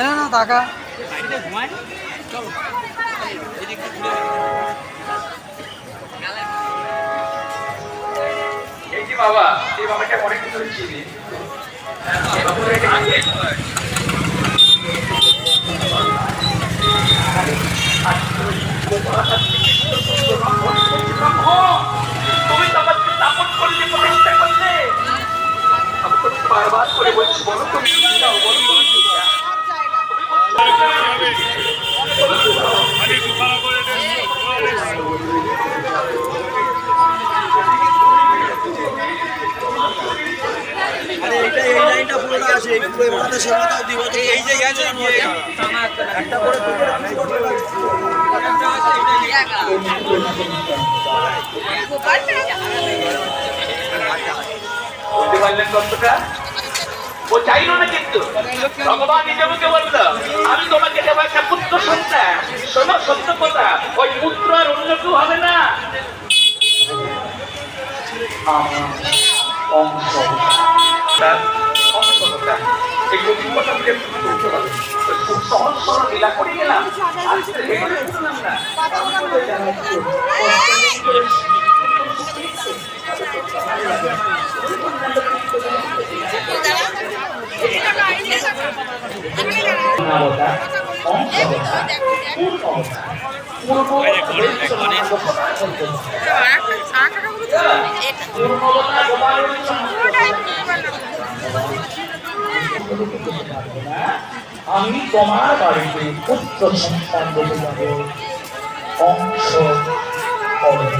হ্যাঁ না টাকা বাবা এই বাবাটা অনেক কিছু চিনি। একটা করে বলতে পারলেন কতটা ও চাইলো না কিন্তু। ভগবান নিজে মুখে বলল আমি তোমাকে দেবো একটা পুত্র সন্তান। শোনো সত্য কথা ওই পুত্র আর অন্য কেউ হবে না। অংশটা এই অভিজ্ঞতা খুব সহজ সরল লীলা করে গেলাম আজকে না। আমি তোমার বাড়িতে পুত্র সন্তান বলে অংশ করো।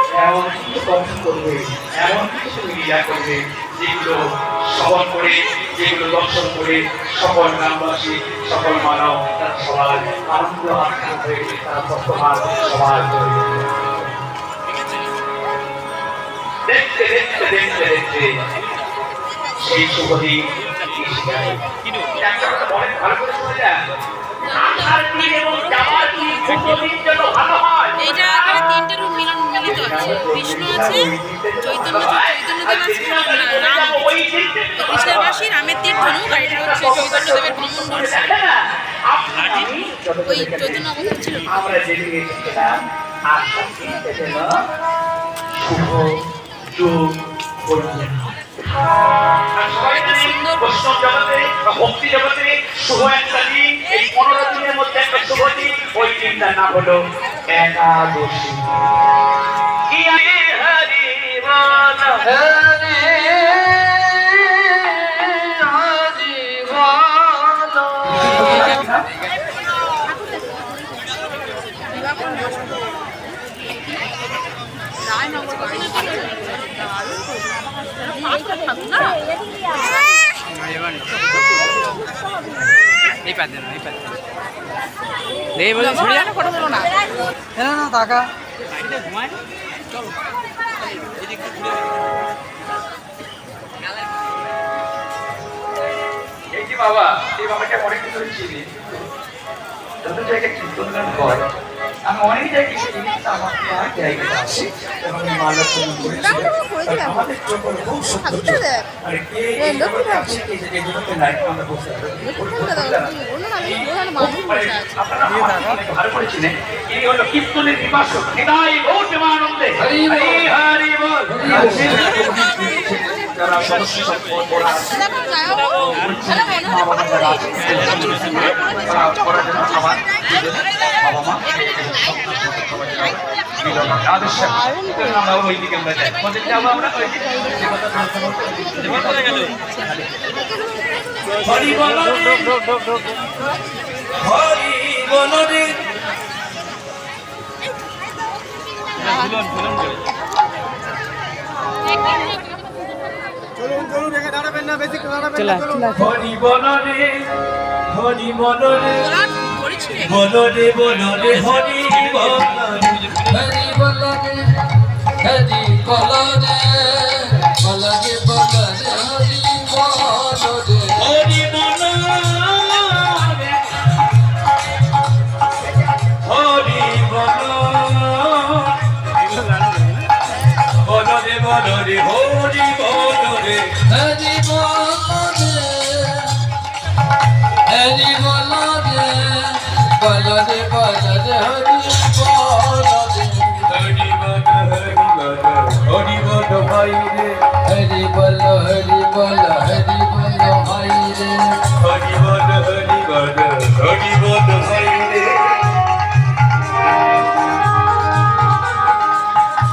এমন কিছু ক্রিয়া করবে যেগুলো শ্রবণ করে, যেগুলো দর্শন করে সকল গ্রামবাসী, সকল মানব, তার সবাই আনন্দ আত্মা হয়ে তারা বর্তমান সমাজ দেখতে দেখতে দেখতে দেখতে, সেই শুভদিন এইটা এখানে তিনটে রূপ মিলন বিষ্ণু আছে, চৈতন্য চৈতন্যদেব আছে, রাম কৃষ্ণের বাসী রামের তীর ধনুক আর এটা হচ্ছে চৈতন্যদেবের ওই চৈতন্য অবতার ছিল শুভ বৈষ্ণব জগতে বা ভক্তি জগতে শুভ একটা দিন এই পনেরো দিনের মধ্যে একটা শুভ দিন ওই দিনটার নাম হলো একাদশী আগে হরি বল এই পাতে না এই পাতে এই বলে ছড়ি না ফটো তোলো না হ্যাঁ না বাবা এই বাবাটা অনেক কিছু চিনি যত জায়গায় কীর্তন গান হয় আমি অনেক জায়গায় কিন্তু আমার প্রায় জায়গাতে আসি এবং এই মাল্যর্পণ করেছি। কারণ আমাদের জন্য খুব সৌন্দর্য। আর এই জগতে এই নাই, আমরা অনেক ভালো করে চিনেন। ইনি হলো কীর্তনের বিভাষক, নিতাই গৌতমানন্দে। হরি হরি বল। যারা সদস্য ওরা যারা আছে, তারা করার জন্য আমার বাবা মা আমরা ওই দিকে আমরা যাই আমরা ওই দিকে যে কথা বলতে বলতে হরি বল হরি বল রে। হরি বল রে হরি বল রে বল রে বল রে হরি বল রে হরি বলরে হরি বলরে বলরে বলরে হরি বলরে। হরি বল রে হরি বল বল রে বল রে হরি বল রে হরি বলরে হরি বলরে বলরে বলরে হরি বলরে হরি বল হরি বল হরি বল ভাই রে হরি বল হরি বল হরি বল ভাই রে হরি বল হরি বল হরি বল ভাই রে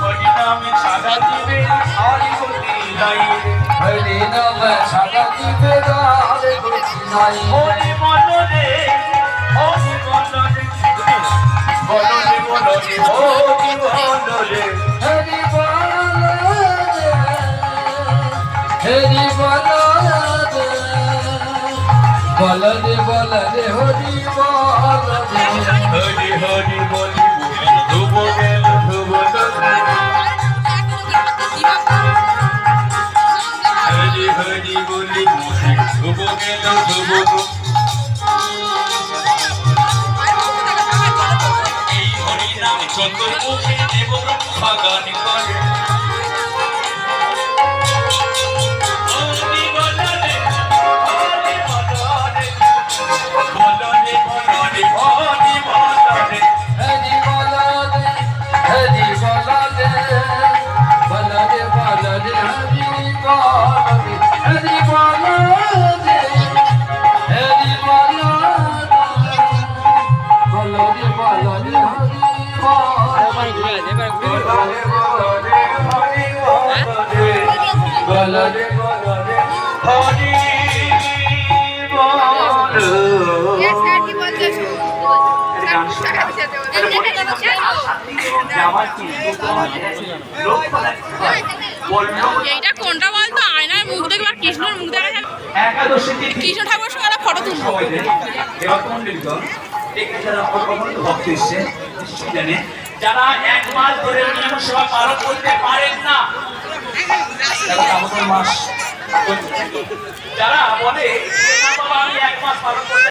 হরি নামে বলরে বলরে হরি বলরে হরি হরি বলি ধুব গেল হরি বলি ধুব গেল ধুব এই হরি নাম চন্দ্র মুখে দেব ব্রহ্মা গান করে। এইটা কোনটা বলতো? আয়নার মুখ দেখবে কৃষ্ণর মুখ দেখা কৃষ্ণ ঠাকুরের সঙ্গে ফটো তুলবো যারা এক মাস ধরে সেবা পালন করতে পারেন না। যারা বলে